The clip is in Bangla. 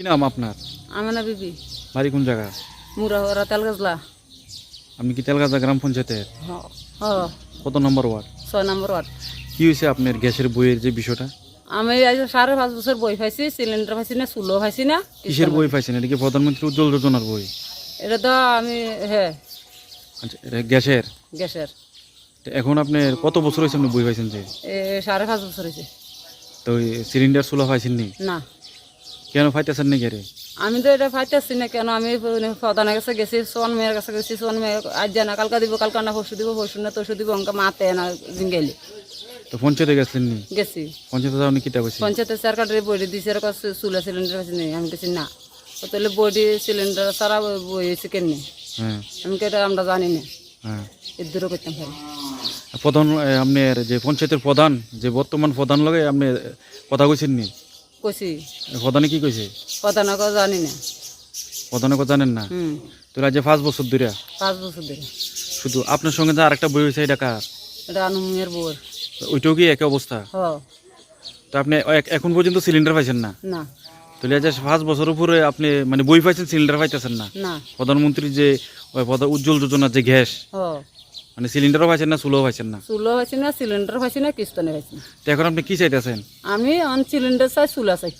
কি নাম আপনার? আমেনা বিবি। বাড়ি কোন জায়গা? মুরা ওরা তেল আপনি কি তেলগাজা গ্রাম পঞ্চায়েতের কত নম্বর ওয়ার্ড? ছয় নম্বর ওয়ার্ড। কি হয়েছে আপনার গ্যাসের বইয়ের যে বিষয়টা? আমি আজ সাড়ে পাঁচ বছর বই পাইছি সিলিন্ডার পাইছি না চুলো পাইছি না কিসের বই পাইছেন? এটা কি প্রধানমন্ত্রী উজ্জ্বল যোজনার বই? এটা তো আমি হ্যাঁ। আচ্ছা এটা গ্যাসের? গ্যাসের। তো এখন আপনার কত বছর হয়েছে আপনি বই পাইছেন যে? এ সাড়ে পাঁচ বছর হয়েছে। তো ওই সিলিন্ডার চুলা পাইছেন নি না। কেন পাইতেছেন নাকি রে? আমি তো এটা পাইতেছি না কেন? আমি প্রধানের কাছে গেছি সোয়ান মেয়ের কাছে গেছি সোয়ান মেয়ে আজ জানা কালকা দিব কালকা না পরশু দিব পরশু না তরশু দিব অঙ্কা মাতে না জিঙ্গাইলি তো পঞ্চায়েতে গেছিলেন নি? গেছি। পঞ্চায়েতে যাও নি কিটা কইছি পঞ্চায়েতের সরকারের বইটি দিছে এরকম চুলা সিলিন্ডার পাইছি নেই আমি গেছি না। তাহলে বইটি সিলিন্ডার সারা বই হয়েছে কেন হ্যাঁ। আমি এটা আমরা জানি না। হ্যাঁ। এর দূরে করতাম পারি প্রধান আপনার যে পঞ্চায়েতের প্রধান যে বর্তমান প্রধান লগে আপনি কথা কইছেন নি? কইছি প্রধানে কি কইছে জানি না। প্রধানে জানেন না? হুম। তো আজ পাঁচ বছর ধরে পাঁচ বছর ধরে শুধু আপনার সঙ্গে যে আরেকটা বই হয়েছে এটা কার এটা আনুমের বউর ওইটাও কি একই অবস্থা হ। তো আপনি এখন পর্যন্ত সিলিন্ডার পাইছেন না? না। তাহলে আজ পাঁচ বছর উপরে আপনি মানে বই পাইছেন সিলিন্ডার পাইতেছেন না? না। প্রধানমন্ত্রী যে উজ্জ্বল যোজনার যে গ্যাস মানে সিলিন্ডারও পাইছেন না চুলোও পাইছেন না? চুলো হয়েছে না সিলিন্ডার হয়েছে না কিস্তনে হয়েছে না। তো এখন আপনি কি চাইতেছেন আমি অন সিলিন্ডার চাই চুলা চাই